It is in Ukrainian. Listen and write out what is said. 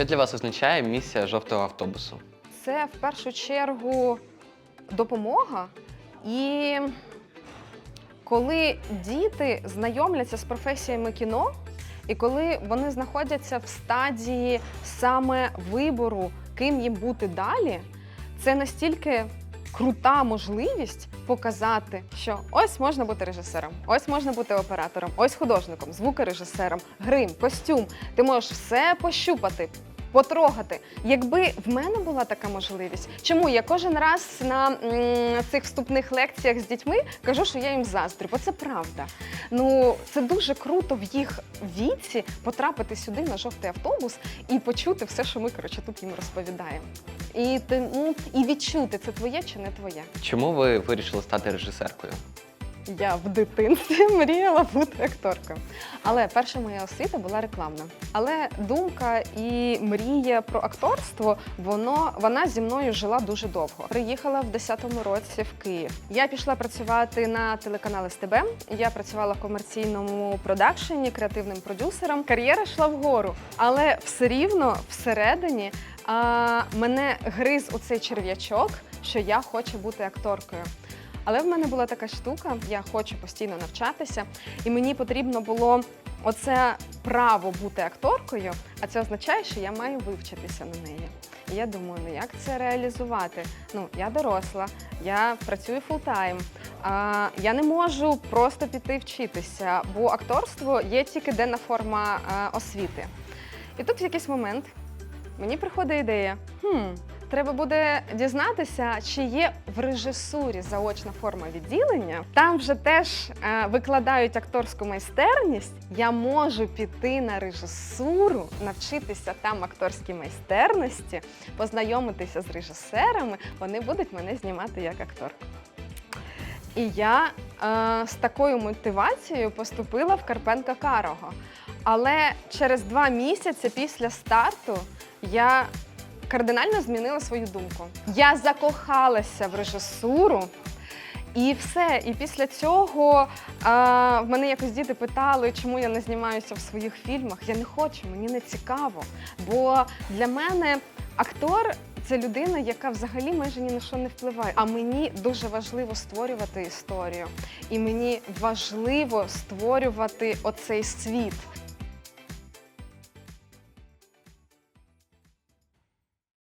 Що для вас означає місія жовтого автобусу? Це в першу чергу допомога. І коли діти знайомляться з професіями кіно, і коли вони знаходяться в стадії саме вибору, ким їм бути далі, це настільки крута можливість показати, що ось можна бути режисером, ось можна бути оператором, ось художником, звукорежисером, грим, костюм. Ти можеш все пощупати, потрогати. Якби в мене була така можливість, чому я кожен раз на м, цих вступних лекціях з дітьми кажу, що я їм заздрю, бо це правда. Ну це дуже круто в їх віці потрапити сюди на жовтий автобус і почути все, що ми коротше тут їм розповідаємо. І ти ну і відчути, це твоє чи не твоє. Чому ви вирішили стати режисеркою? Я в дитинстві мріяла бути акторкою. Але перша моя освіта була рекламна. Але думка і мрія про акторство, воно вона зі мною жила дуже довго. Приїхала в 10-му році в Київ. Я пішла працювати на телеканал СТБ. Я працювала в комерційному продакшені, креативним продюсером. Кар'єра йшла вгору, але все рівно всередині а, мене гриз у цей черв'ячок, що я хочу бути акторкою. Але в мене була така штука, я хочу постійно навчатися, і мені потрібно було оце право бути акторкою, а це означає, що я маю вивчитися на неї. І я думаю, ну як це реалізувати? Ну, я доросла, я працюю фултайм, а, я не можу просто піти вчитися, бо акторство є тільки денна форма а, освіти. І тут в якийсь момент мені приходить ідея: хм, Треба буде дізнатися, чи є в режисурі заочна форма відділення. Там вже теж е, викладають акторську майстерність. Я можу піти на режисуру, навчитися там акторській майстерності, познайомитися з режисерами. Вони будуть мене знімати як акторку. І я е, з такою мотивацією поступила в Карпенка Карого. Але через два місяці після старту я кардинально змінила свою думку. Я закохалася в режисуру. І все. І після цього а, в мене якось діти питали, чому я не знімаюся в своїх фільмах. Я не хочу, мені не цікаво. Бо для мене актор це людина, яка взагалі майже ні на що не впливає. А мені дуже важливо створювати історію. І мені важливо створювати оцей світ.